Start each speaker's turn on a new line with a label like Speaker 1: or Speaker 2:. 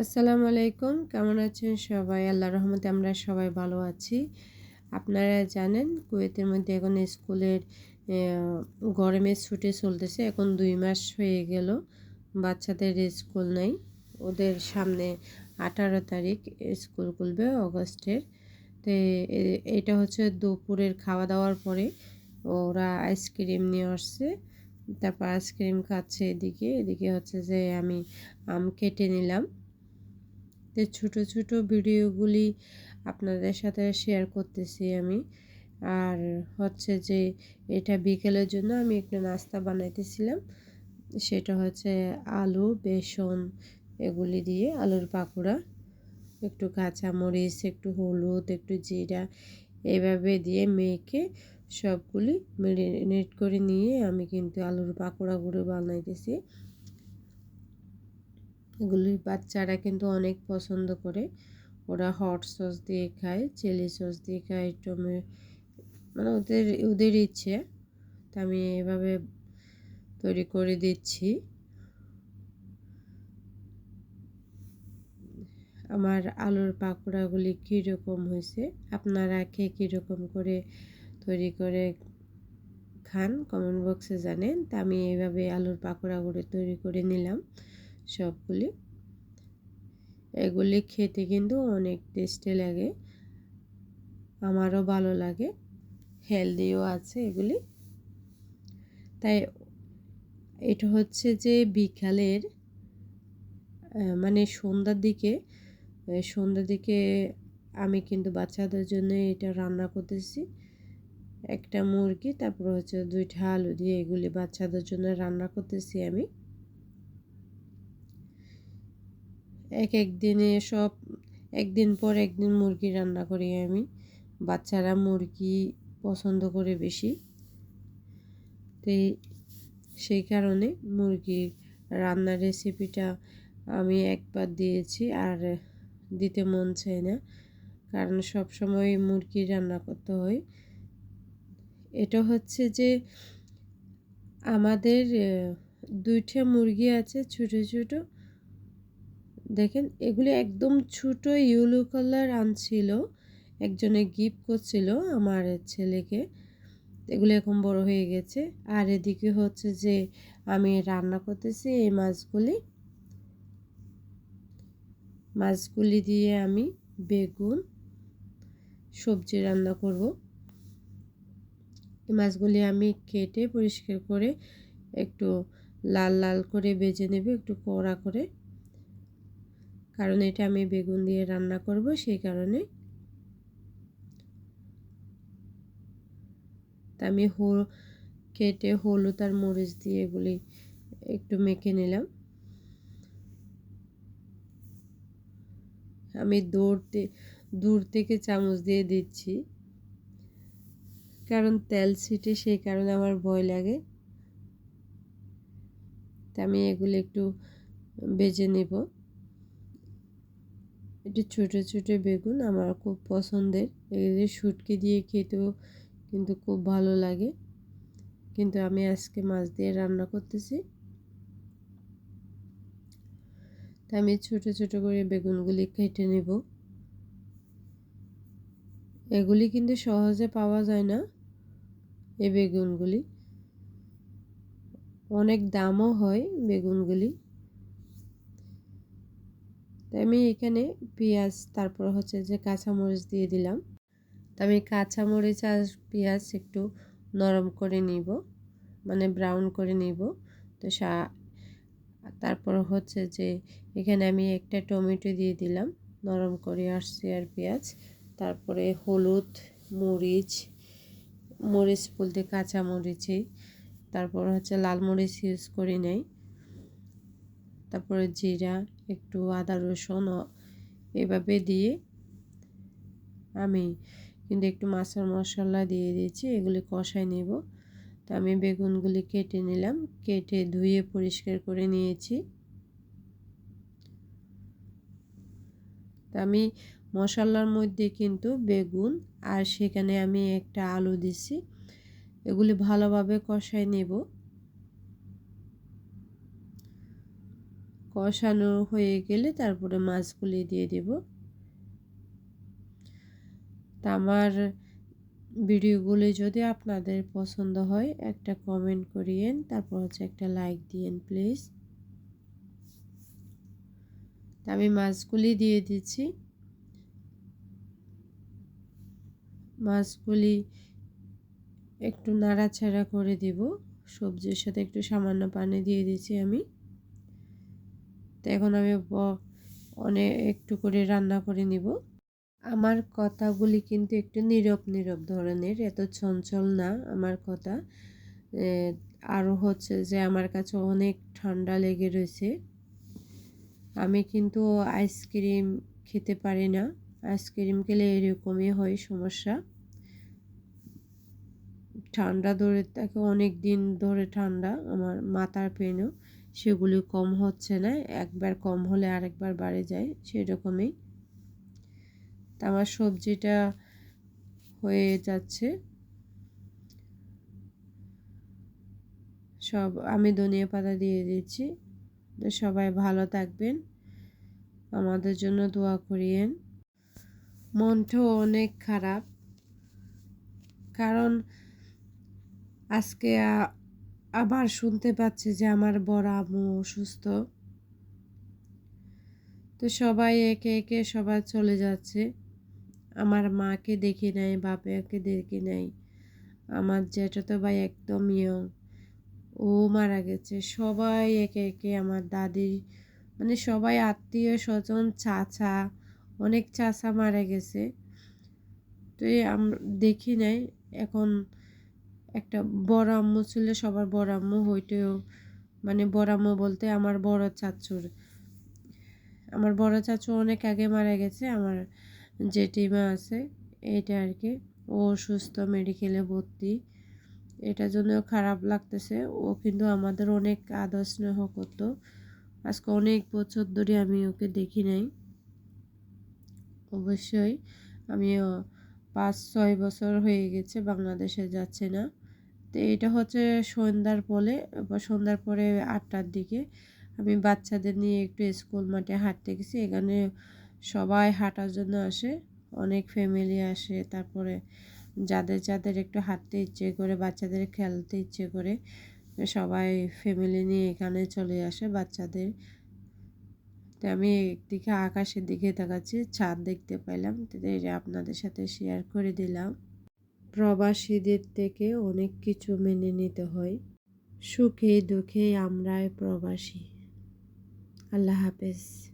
Speaker 1: আসসালামু আলাইকুম। কেমন আছেন সবাই? আল্লাহ রহমতে আমরা সবাই ভালো আছি। আপনারা জানেন, কুয়েতের মধ্যে এখন স্কুলের গরমের ছুটি চলতেছে। এখন দুই মাস হয়ে গেল, বাচ্চাদের স্কুল নেই। ওদের সামনে আঠারো তারিখ স্কুল খুলবে অগস্টের। তো এটা হচ্ছে দুপুরের খাওয়া দাওয়ার পরে ওরা আইসক্রিম নিয়ে আসছে। তারপর আইসক্রিম খাচ্ছে এদিকে। এদিকে হচ্ছে যে আমি আম কেটে নিলাম। তো ছোটো ছোটো ভিডিওগুলি আপনাদের সাথে শেয়ার করতেছি আমি। আর হচ্ছে যে এটা বিকেলের জন্য আমি একটু নাস্তা বানাইতেছিলাম। সেটা হচ্ছে আলু, বেসন এগুলি দিয়ে, আলুর পাকোড়া, একটু কাঁচামরিচ, একটু হলুদ, একটু জিরা এভাবে দিয়ে মেখে সবগুলি মেরিনেট করে নিয়ে আমি কিন্তু আলুর পাকোড়াগুলো বানাইতেছি। এগুলি বাচ্চারা কিন্তু অনেক পছন্দ করে। ওরা হট সস দিয়ে খায় চিলি সস দিয়ে খায়, টমে মানে ওদের ওদের ইচ্ছে। তা আমি এভাবে তৈরি করে দিচ্ছি। আমার আলুর পাকোড়াগুলি কীরকম হয়েছে? আপনারা কে কীরকম করে তৈরি করে খান? কমেন্ট বক্সে জানেন। তা আমি এইভাবে আলুর পাকোড়াগুলো তৈরি করে নিলাম। সবগুলি। এগুলি খেতে কিন্তু অনেক টেস্টি লাগে। আমারও ভালো লাগে। হেলদিও আছে এগুলি। তাই এটা হচ্ছে যে বিকালের মানে সন্ধ্যার দিকে সন্ধ্যার দিকে আমি কিন্তু বাচ্চাদের জন্য এটা রান্না করতেছি। একটা মুরগি, তারপর হচ্ছে দুইটা আলু দিয়ে এগুলি বাচ্চাদের জন্য রান্না করতেছি আমি। এক এক দিনে সব, একদিন পর একদিন মুরগি রান্না করি আমি। বাচ্চারা মুরগি পছন্দ করে বেশি। তো সেই কারণে মুরগির রান্নার রেসিপিটা আমি একবার দিয়েছি আর দিতে মন চাই না। কারণ সব সময় মুরগি রান্না করতে হয়। এটা হচ্ছে যে, আমাদের, দুইটা মুরগি আছে ছোটো ছোটো। দেখেন, এগুলি একদম ছোট ইয়েলো কালার আনছিল। একজনে গিফট করছিল আমার ছেলেকে। এগুলো এখন বড় হয়ে গেছে। আর এদিকে হচ্ছে যে আমি রান্না করতেছি এই মাছগুলি। মাছগুলি দিয়ে আমি বেগুন সবজি রান্না করব। এই মাছগুলি আমি কেটে পরিষ্কার করে একটু লাল লাল করে বেজে নেব, একটু কড়া করে। কারণ এটা আমি বেগুন দিয়ে রান্না করব, সেই কারণে। তা আমি হো, কেটে হলুদ আর মরিচ দিয়ে এগুলি একটু মেখে নিলাম। আমি দৌড়তে দূর থেকে চামচ দিয়ে দিচ্ছি। কারণ তেল ছিটে সেই কারণে আমার ভয় লাগে। তা আমি এগুলো একটু বেজে নেব। একটু ছোটো ছোটো বেগুন আমার খুব পছন্দের। এগুলি শুটকি দিয়ে খেতেও কিন্তু খুব ভালো লাগে। কিন্তু আমি আজকে মাছ দিয়ে রান্না করতেছি। তা আমি ছোট ছোট করে বেগুনগুলি কেটে নেব। এগুলি কিন্তু সহজে পাওয়া যায় না, এই বেগুনগুলি। অনেক দামও হয় বেগুনগুলি। তাই আমি এখানে পেঁয়াজ, তারপর হচ্ছে যে কাঁচামরিচ দিয়ে দিলাম। তা আমি কাঁচামরিচ আর পেঁয়াজ একটু নরম করে নিব মানে ব্রাউন করে নিব। তো সা, তারপর হচ্ছে যে এখানে আমি একটা টমেটো দিয়ে দিলাম, নরম করে আসছি আর পেঁয়াজ। তারপরে হলুদ, মরিচ মরিচ বলতে কাঁচা মরিচই তারপর হচ্ছে লাল মরিচ ইউজ করি নাই। তারপরে জিরা, একটু আদা রসুন এভাবে দিয়ে আমি কিন্তু একটু মাছের মশলা দিয়ে দিয়েছি, এগুলি কষাই নেব। তো আমি বেগুনগুলি কেটে নিলাম, কেটে ধুয়ে পরিষ্কার করে নিয়েছি। তা আমি মশলার মধ্যে কিন্তু বেগুন আর সেখানে আমি একটা আলু দিছি, এগুলি ভালোভাবে কষাই নেব। কষানো হয়ে গেলে তারপরে মাছগুলি দিয়ে দেব। তা আমার ভিডিওগুলি যদি আপনাদের পছন্দ হয়, একটা কমেন্ট করিয়েন, তারপর হচ্ছে একটা লাইক দিয়েন প্লিজ আমি মাছগুলি দিয়ে দিচ্ছি। মাছগুলি একটু নাড়াচাড়া করে দিব। সবজির সাথে একটু সামান্য পানি দিয়ে দিচ্ছি আমি। তো এখন আমি অনেক একটু করে রান্না করে নিব। আমার কথাগুলি কিন্তু একটু নীরব নীরব ধরনের, এত চঞ্চল না আমার কথা। আরও হচ্ছে যে আমার কাছে অনেক ঠান্ডা লেগে রয়েছে। আমি কিন্তু আইসক্রিম খেতে পারি না। আইসক্রিম খেলে এরকমই হয় সমস্যা। ঠান্ডা ধরে থাকে অনেক দিন ধরে ঠান্ডা, আমার মাথার পেনও সেগুলি কম হচ্ছে না, একবার কম হলে আরেকবার বাড়ে যায়, সেরকমই। তা আমার সবজিটা হয়ে যাচ্ছে। সব আমি ধনিয়া পাতা দিয়ে দিচ্ছি। সবাই ভালো থাকবেন, আমাদের জন্য দোয়া করিয়েন। মনটাও অনেক খারাপ, কারণ আজকে আবার শুনতে পাচ্ছি যে আমার বড় আম্মু অসুস্থ। তো সবাই একে একে সবাই চলে যাচ্ছে। আমার মাকে দেখি নাই বাবাকে দেখি নাই। আমার যেটা তো ভাই একদম ইয়ং ও মারা গেছে। সবাই একে একে আমার দাদি মানে সবাই আত্মীয় স্বজন, চাচা, অনেক চাচা মারা গেছে। তো দেখি নাই। এখন একটা বড় আম্মু ছিল, সবার বড় আম্মু হইতেও মানে বড় আম্মু বলতে আমার বড় চাচুর। আমার বড় চাচু অনেক আগে মারা গেছে, আমার জেঠিমা আছে এটা আর কি ও সুস্থ, মেডিকেলে ভর্তি। এটার জন্য খারাপ লাগতেছে। ও কিন্তু আমাদের অনেক আদর স্নেহ করতো। আজকে অনেক বছর ধরে আমি ওকে দেখি নাই। অবশ্যই আমিও পাঁচ ছয় বছর হয়ে গেছে, বাংলাদেশে যাচ্ছে না। তো এটা হচ্ছে সন্ধ্যার পরে সন্ধ্যার পরে আটটার দিকে। আমি বাচ্চাদের নিয়ে একটু স্কুল মাঠে হাঁটতে গেছি। এখানে সবাই হাঁটার জন্য আসে, অনেক ফ্যামিলি আসে। তারপরে যাদের যাদের একটু হাঁটতে ইচ্ছে করে, বাচ্চাদের খেলতে ইচ্ছে করে, সবাই ফ্যামিলি নিয়ে এখানে চলে আসে বাচ্চাদের। তো আমি একদিকে আকাশের দিকে তাকাচ্ছি, ছাদ দেখতে পাইলাম। এটা আপনাদের সাথে শেয়ার করে দিলাম। প্রবাসীদের থেকে অনেক কিছু মেনে নিতে হয়। সুখে দুঃখে আমরাই প্রবাসী। আল্লাহ হাফেজ।